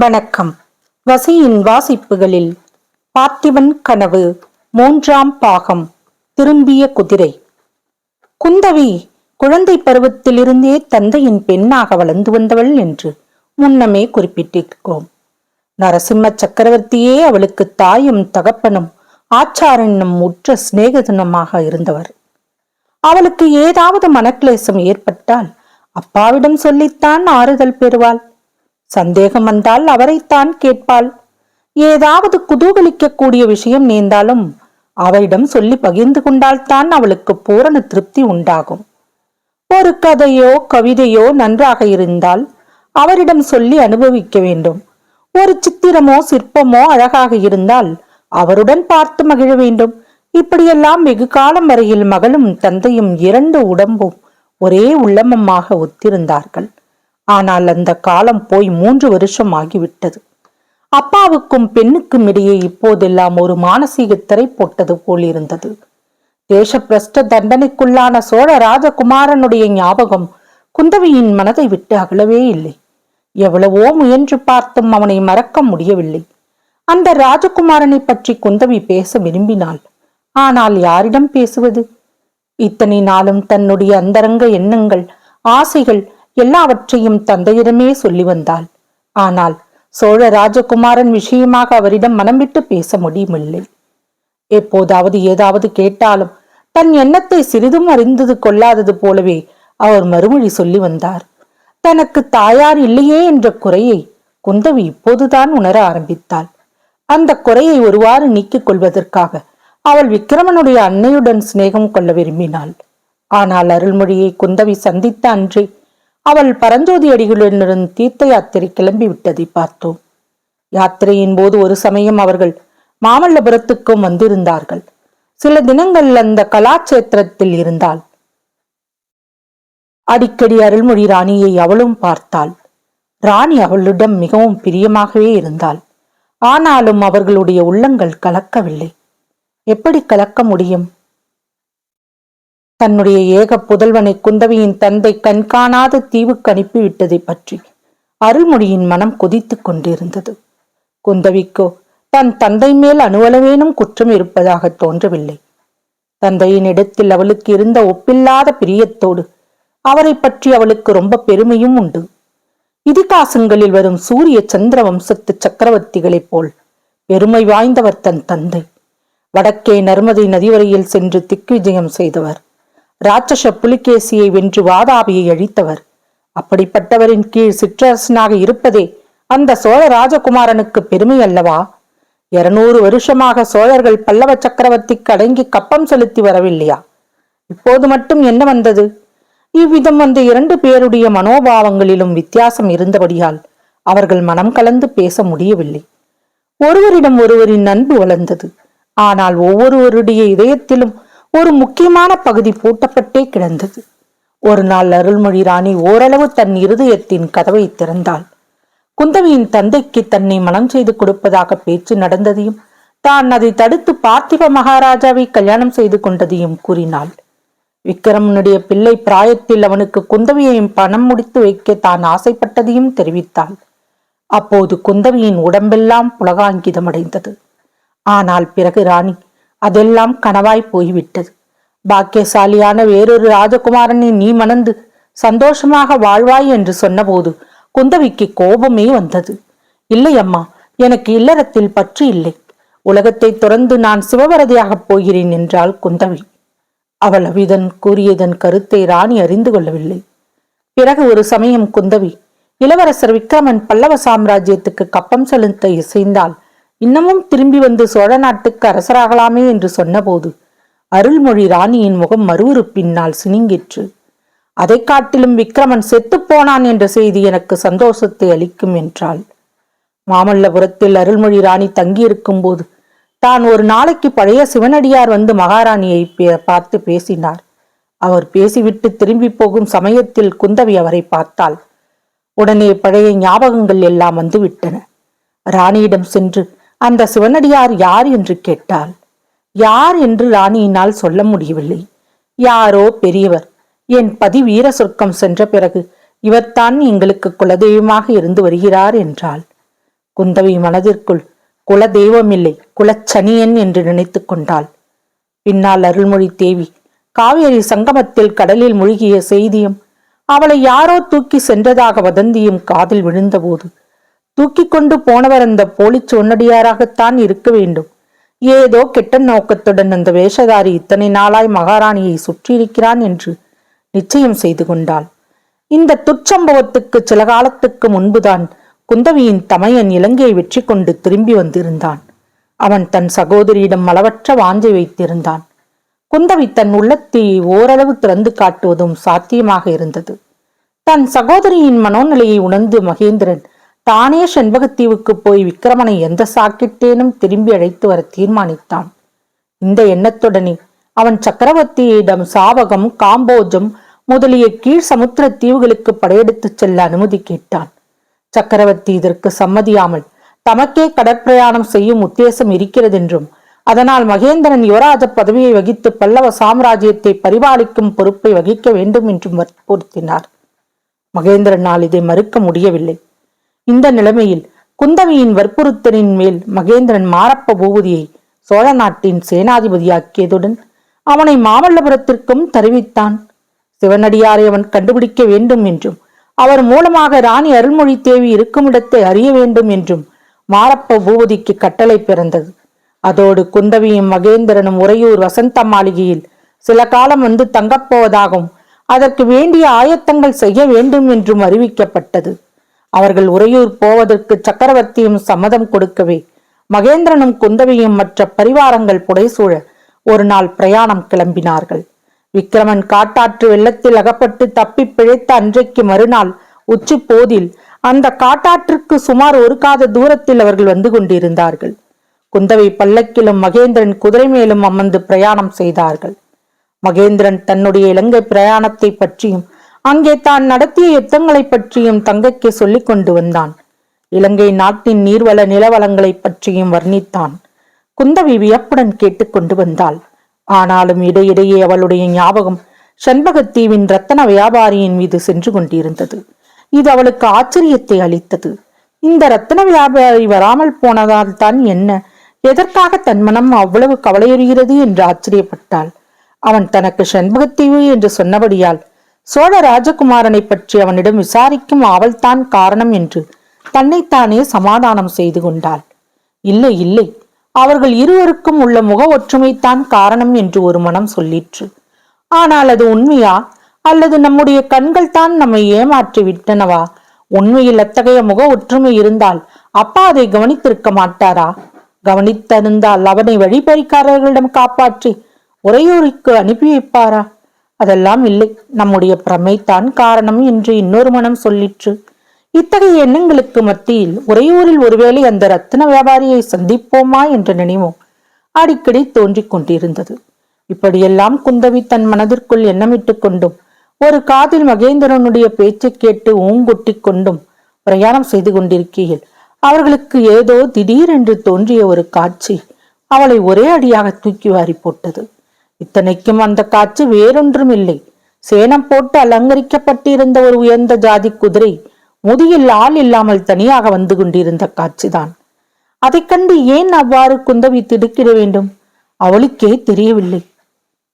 வணக்கம். வசியின் வாசிப்புகளில் பார்த்திபன் கனவு மூன்றாம் பாகம் திரும்பிய குதிரை. குந்தவி குழந்தை பருவத்திலிருந்தே தந்தையின் பெண்ணாக வளர்ந்து வந்தவள் என்று முன்னமே குறிப்பிட்டிருக்கிறோம். நரசிம்ம சக்கரவர்த்தியே அவளுக்கு தாயும் தகப்பனும் ஆச்சாரனும் உற்ற சிநேகதனமாக இருந்தவர். அவளுக்கு ஏதாவது மனக்லேசம் ஏற்பட்டால் அப்பாவிடம் சொல்லித்தான் ஆறுதல் பெறுவாள். சந்தேகம் வந்தால் அவரைத்தான் கேட்பாள். ஏதாவது குதூகலிக்கக்கூடிய விஷயம் நேர்ந்தாலும் அவரிடம் சொல்லி பகிர்ந்து கொண்டால்தான் அவளுக்கு பூரண திருப்தி உண்டாகும். ஒரு கதையோ கவிதையோ நன்றாக இருந்தால் அவரிடம் சொல்லி அனுபவிக்க வேண்டும். ஒரு சித்திரமோ சிற்பமோ அழகாக இருந்தால் அவருடன் பார்த்து மகிழ வேண்டும். இப்படியெல்லாம் வெகு காலம் வரையில் மகளும் தந்தையும் இரண்டு உடம்பும் ஒரே உள்ளமமாக ஒத்திருந்தார்கள். ஆனால் அந்த காலம் போய் மூன்று வருஷம் ஆகிவிட்டது அப்பாவுக்கும் பெண்ணுக்கும் இடையே இப்போதெல்லாம் ஒரு மானசீக திரை போட்டது போல் இருந்தது. தேசப்பிரஷ்ட தண்டனைக்குள்ளான சோழ ராஜகுமாரனுடைய ஞாபகம் குந்தவியின் மனதை விட்டு அகலவே இல்லை. எவ்வளவோ முயன்று பார்த்தும் அவனை மறக்க முடியவில்லை. அந்த ராஜகுமாரனை பற்றி குந்தவி பேச விரும்பினாள். ஆனால் யாரிடம் பேசுவது? இத்தனை நாளும் தன்னுடைய அந்தரங்க எண்ணங்கள் ஆசைகள் எல்லாவற்றையும் தந்தையிடமே சொல்லி வந்தாள். ஆனால் சோழ ராஜகுமாரன் விஷயமாக அவரிடம் மனம் விட்டு பேச முடியுமில்லை. எப்போதாவது ஏதாவது கேட்டாலும் தன் எண்ணத்தை சிறிதும் அறிந்தது கொள்ளாதது போலவே அவர் மறுமொழி சொல்லி வந்தார். தனக்கு தாயார் இல்லையே என்ற குறையை குந்தவி இப்போதுதான் உணர ஆரம்பித்தாள். அந்த குறையை ஒருவாறு நீக்கிக் கொள்வதற்காக அவள் விக்கிரமனுடைய அன்னையுடன் சிநேகம் கொள்ள விரும்பினாள். ஆனால் அருள்மொழியை குந்தவி சந்தித்த அன்றே அவள் பரஞ்சோதி அடிகளுடன் தீர்த்த யாத்திரை கிளம்பி விட்டதை பார்த்தோம். யாத்திரையின் போது ஒரு சமயம் அவர்கள் மாமல்லபுரத்துக்கும் வந்திருந்தார்கள். சில தினங்கள் அந்த கலாச்சேத்திரத்தில் இருந்தாள். அடிக்கடி அருள்மொழி ராணியை அவளும் பார்த்தாள். ராணி அவளிடம் மிகவும் பிரியமாகவே இருந்தாள். ஆனாலும் அவர்களுடைய உள்ளங்கள் கலக்கவில்லை. எப்படி கலக்க முடியும்? தன்னுடைய ஏக புதல்வனை குந்தவியின் தந்தை கண்காணாத தீவுக்கு அனுப்பிவிட்டதை பற்றி அருள்மொழியின் மனம் கொதித்து கொண்டிருந்தது. குந்தவிக்கோ தன் தந்தை மேல் அணுவளவேனும் குற்றம் இருப்பதாக தோன்றவில்லை. தந்தையின் இடத்தில் அவளுக்கு இருந்த ஒப்பில்லாத பிரியத்தோடு அவரை பற்றி அவளுக்கு ரொம்ப பெருமையும் உண்டு. இதிகாசங்களில் வரும் சூரிய சந்திர வம்சத்து சக்கரவர்த்திகளைப் போல் பெருமை வாய்ந்தவர் தன் தந்தை. வடக்கே நர்மதை நதிவரையில் சென்று திக்விஜயம் செய்தவர். ராட்சச புலிகேசியை வென்று வாதாபியை அழித்தவர். அப்படிப்பட்டவரின் கீழ் சிற்றரசனாக இருப்பதே அந்த சோழ ராஜகுமாரனுக்கு பெருமை அல்லவா? இருநூறு வருஷமாக சோழர்கள் பல்லவ சக்கரவர்த்திக்கு அடங்கி கப்பம் செலுத்தி வரவில்லையா? இப்போது மட்டும் என்ன வந்தது? இவ்விதம் வந்த இரண்டு பேருடைய மனோபாவங்களிலும் வித்தியாசம் இருந்தபடியால் அவர்கள் மனம் கலந்து பேச முடியவில்லை. ஒருவரிடம் ஒருவரின் அன்பு வளர்ந்தது. ஆனால் ஒவ்வொருவருடைய இதயத்திலும் ஒரு முக்கியமான பகுதி பூட்டப்பட்டே கிடந்தது. ஒரு நாள் அருள்மொழி ராணி ஓரளவு தன் இருதயத்தின் கதவை திறந்தாள். குந்தவியின் தந்தைக்கு தன்னை மனம் செய்து கொடுப்பதாக பேச்சு நடந்ததையும் தான் அதை தடுத்து பார்த்திப மகாராஜாவை கல்யாணம் செய்து கொண்டதையும் கூறினாள். விக்கிரமனுடைய பிள்ளை பிராயத்தில் அவனுக்கு குந்தவியையும் பணம் முடித்து வைக்க தான் ஆசைப்பட்டதையும் தெரிவித்தாள். அப்போது குந்தவியின் உடம்பெல்லாம் புலகாங்கிதமடைந்தது. ஆனால் பிறகு ராணி அதெல்லாம் கனவாய் போய்விட்டது. பாக்கியசாலியான வேறொரு ராஜகுமாரனை நீ மணந்து சந்தோஷமாக வாழ்வாய் என்று சொன்னபோது குந்தவிக்கு கோபமே வந்தது. இல்லை அம்மா எனக்கு இல்லறத்தில் பற்று இல்லை. உலகத்தை துறந்து நான் சிவவரதியாகப் போகிறேன் என்றாள் குந்தவி. அவள் அவிதன் கூறியதன் கருத்தை ராணி அறிந்து கொள்ளவில்லை. பிறகு ஒரு சமயம் குந்தவி இளவரசர் விக்ரமன் பல்லவ சாம்ராஜ்யத்துக்கு கப்பம் செலுத்த இசைந்தால் இன்னமும் திரும்பி வந்து சோழ நாட்டுக்கு அரசராகலாமே என்று சொன்னபோது அருள்மொழி ராணியின் முகம் மறுவுறுப்பின்னால் சினிங்கிற்று. அதை காட்டிலும் விக்ரமன் செத்துப்போனான் என்ற செய்தி எனக்கு சந்தோஷத்தை அளிக்கும் என்றாள். மாமல்லபுரத்தில் அருள்மொழி ராணி தங்கியிருக்கும் போது தான் ஒரு நாளைக்கு பழைய சிவனடியார் வந்து மகாராணியை பார்த்து பேசினார். அவர் பேசிவிட்டு திரும்பி போகும் சமயத்தில் குந்தவி அவரை பார்த்தாள். உடனே பழைய ஞாபகங்கள் எல்லாம் வந்துவிட்டன. ராணியிடம் சென்று அந்த சிவனடியார் யார் என்று கேட்டாள் யார் என்று ராணியினால் சொல்ல முடியவில்லை. யாரோ பெரியவர். என் பதி வீர சொர்க்கம் சென்ற பிறகு இவர்தான் எங்களுக்கு குலதெய்வமாக இருந்து வருகிறார் என்றாள். குந்தவி மனதிற்குள் குல தெய்வமில்லை குலச்சனியன் என்று நினைத்து கொண்டாள். பின்னால் அருள்மொழி தேவி காவேரி சங்கமத்தில் கடலில் மூழ்கிய செய்தியும் அவளை யாரோ தூக்கி சென்றதாக வதந்தியும் காதில் விழுந்தபோது தூக்கி கொண்டு போனவர் அந்த போலி சொன்னடியாராகத்தான் இருக்க வேண்டும். ஏதோ கெட்ட நோக்கத்துடன் அந்த வேஷதாரி இத்தனை நாளாய் மகாராணியை சுற்றியிருக்கிறான் என்று நிச்சயம் செய்து கொண்டாள். இந்த துச்சம்பவத்துக்கு சில காலத்துக்கு முன்புதான் குந்தவியின் தமையன் இலங்கையை வெற்றி கொண்டு திரும்பி வந்திருந்தான். அவன் தன் சகோதரியிடம் அளவற்ற வாஞ்சை வைத்திருந்தான். குந்தவி தன் உள்ளத்தை ஓரளவு திறந்து காட்டுவதும் சாத்தியமாக இருந்தது. தன் சகோதரியின் மனோநிலையை உணர்ந்து மகேந்திரன் தானே செண்பகத்தீவுக்கு போய் விக்கிரமனை எந்த சாக்கிட்டேனும் திரும்பி அழைத்து வர தீர்மானித்தான். இந்த எண்ணத்துடனே அவன் சக்கரவர்த்தியிடம் சாவகம் காம்போஜம் முதலிய கீழ் சமுத்திர தீவுகளுக்கு படையெடுத்துச் செல்ல அனுமதி கேட்டான். சக்கரவர்த்தி இதற்கு சம்மதியாமல் தமக்கே கடற்பிரயாணம் செய்யும் உத்தேசம் இருக்கிறதென்றும் அதனால் மகேந்திரன் யுவராஜ பதவியை வகித்து பல்லவ சாம்ராஜ்யத்தை பரிபாலிக்கும் பொறுப்பை வகிக்க வேண்டும் என்றும் வற்புறுத்தினார். மகேந்திரனால் இதை மறுக்க முடியவில்லை. இந்த நிலைமையில் குந்தவியின் வற்புறுத்தலின் மேல் மகேந்திரன் மாரப்ப பூபதியை சோழ நாட்டின் சேனாதிபதியாக்கியதுடன் அவனை மாமல்லபுரத்திற்கும் தெரிவித்தான். சிவனடியாரை அவன் கண்டுபிடிக்க வேண்டும் என்றும் அவர் மூலமாக ராணி அருள்மொழி தேவி இருக்கும் இடத்தை அறிய வேண்டும் என்றும் மாரப்ப பூபதிக்கு கட்டளை பிறந்தது. அதோடு குந்தவியும் மகேந்திரனும் உறையூர் வசந்த மாளிகையில் சில காலம் வந்து தங்கப்போவதாகவும் அதற்கு வேண்டிய ஆயத்தங்கள் செய்ய வேண்டும் என்றும் அறிவிக்கப்பட்டது. அவர்கள் உறையூர் போவதற்கு சக்கரவர்த்தியும் சம்மதம் கொடுக்கவே. மகேந்திரனும் குந்தவியும் மற்ற பரிவாரங்கள் புடைசூழ ஒரு நாள் பிரயாணம் கிளம்பினார்கள். விக்ரமன் காட்டாற்று வெள்ளத்தில் அகப்பட்டு தப்பி பிழைத்த அன்றைக்கு மறுநாள் உச்சி போதில் அந்த காட்டாற்றுக்கு சுமார் ஒரு காத தூரத்தில் அவர்கள் வந்து கொண்டிருந்தார்கள். குந்தவை பல்லக்கிலும் மகேந்திரன் குதிரை மேலும் அமர்ந்து பிரயாணம் செய்தார்கள். மகேந்திரன் தன்னுடைய இலங்கை பிரயாணத்தை பற்றியும் அங்கே தான் நடத்திய யுத்தங்களை பற்றியும் தங்கைக்கு சொல்லிக் கொண்டு வந்தான். இலங்கை நாட்டின் நீர்வள நிலவளங்களை பற்றியும் வர்ணித்தான். குந்தவி வியப்புடன் கேட்டுக்கொண்டு வந்தாள். ஆனாலும் இடையிடையே அவளுடைய ஞாபகம் செண்பகத்தீவின் ரத்தன வியாபாரியின் மீது சென்று கொண்டிருந்தது. இது அவளுக்கு ஆச்சரியத்தை அளித்தது. இந்த ரத்தன வியாபாரி வராமல் போனதால் தான் என்ன? எதற்காக தன் மனம் அவ்வளவு கவலையுறுகிறது என்று ஆச்சரியப்பட்டாள். அவன் தனக்கு செண்பகத்தீவு என்று சொன்னபடியால் சோழ ராஜகுமாரனை பற்றி அவனிடம் விசாரிக்கும் ஆவல்தான் காரணம் என்று தன்னைத்தானே சமாதானம் செய்து கொண்டாள். இல்லை இல்லை அவர்கள் இருவருக்கும் உள்ள முக ஒற்றுமைத்தான் காரணம் என்று ஒரு மனம் சொல்லிற்று. ஆனால் அது உண்மையா? அல்லது நம்முடைய கண்கள் தான் நம்மை ஏமாற்றி விட்டனவா? உண்மையில் அத்தகைய முக ஒற்றுமை இருந்தால் அப்பா அதை கவனித்திருக்க மாட்டாரா? கவனித்திருந்தால் அவனை வழிபறிக்காரர்களிடம் காப்பாற்றி உறையூருக்கு அனுப்பி வைப்பாரா? அதெல்லாம் இல்லை. நம்முடைய பிரமைத்தான் காரணம் என்று இன்னொரு மனம் சொல்லிற்று. இத்தகைய எண்ணங்களுக்கு மத்தியில் உறையூரில் ஒருவேளை அந்த ரத்தின வியாபாரியை சந்திப்போமா என்ற நினைவும் அடிக்கடி தோன்றிக் கொண்டிருந்தது. இப்படியெல்லாம் குந்தவி தன் மனதிற்குள் எண்ணமிட்டுக் கொண்டும் ஒரு காதில் மகேந்திரனுடைய பேச்சை கேட்டு ஊங்குட்டி கொண்டும் பிரயாணம் செய்து கொண்டிருக்கையில் அவர்களுக்கு ஏதோ திடீரென்று தோன்றிய ஒரு காட்சி அவளை ஒரே அடியாக தூக்கி வாரி போட்டது. இத்தனைக்கும் அந்த காட்சி வேறொன்றும் இல்லை சேனம் போட்டு அலங்கரிக்கப்பட்டிருந்த ஒரு உயர்ந்த ஜாதி குதிரை முதியில் ஆள் இல்லாமல் தனியாக வந்து கொண்டிருந்த காட்சிதான். அதைக் கண்டு ஏன் அவ்வாறு குந்தவி திடுக்கிட வேண்டும்? அவளுக்கே தெரியவில்லை.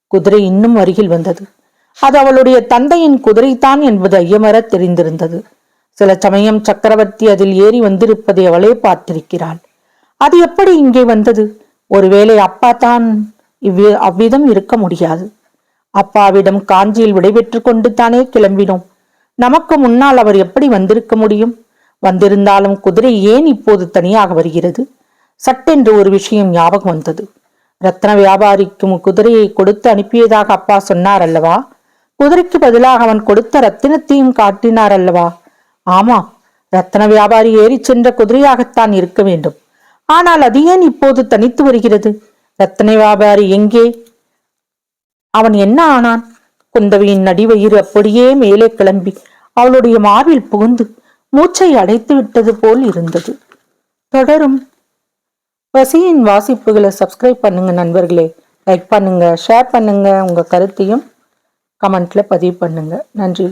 குதிரை இன்னும் அருகில் வந்தது. அது அவளுடைய தந்தையின் குதிரைதான் என்பது ஐயமர தெரிந்திருந்தது. சில சமயம் சக்கரவர்த்தி அதில் ஏறி வந்திருப்பதை அவளே பார்த்திருக்கிறாள். அது எப்படி இங்கே வந்தது? ஒருவேளை அப்பா தான் இவ்வி அவ்விதம் இருக்க முடியாது. அப்பாவிடம் காஞ்சியில் விடைபெற்று கொண்டு தானே கிளம்பினோம். நமக்கு முன்னால் அவர் எப்படி வந்திருக்க முடியும்? வந்திருந்தாலும் குதிரை ஏன் இப்போது தனியாக வருகிறது? சட்டென்று ஒரு விஷயம் ஞாபகம் வந்தது. ரத்ன வியாபாரிக்கும் குதிரையை கொடுத்து அனுப்பியதாக அப்பா சொன்னார் அல்லவா? குதிரைக்கு பதிலாக அவன் கொடுத்த ரத்தினத்தையும் காட்டினார் அல்லவா? ஆமா ரத்தன வியாபாரி ஏறிச் சென்ற குதிரையாகத்தான் இருக்க வேண்டும். ஆனால் அது ஏன் இப்போது தனித்து வருகிறது? ரத்தனை வியாபாரி எங்கே? அவன் என்ன ஆனான்? குந்தவியின் நடிவயிறு அப்படியே மேலே கிளம்பி அவளுடைய மார்பில் புகுந்து மூச்சை அடைத்து விட்டது போல் இருந்தது. தொடரும். வசியின் வாசிப்புகளை சப்ஸ்கிரைப் பண்ணுங்க நண்பர்களே. லைக் பண்ணுங்க ஷேர் பண்ணுங்க உங்க கருத்தையும் கமெண்ட்ல பதிவு பண்ணுங்க. நன்றி.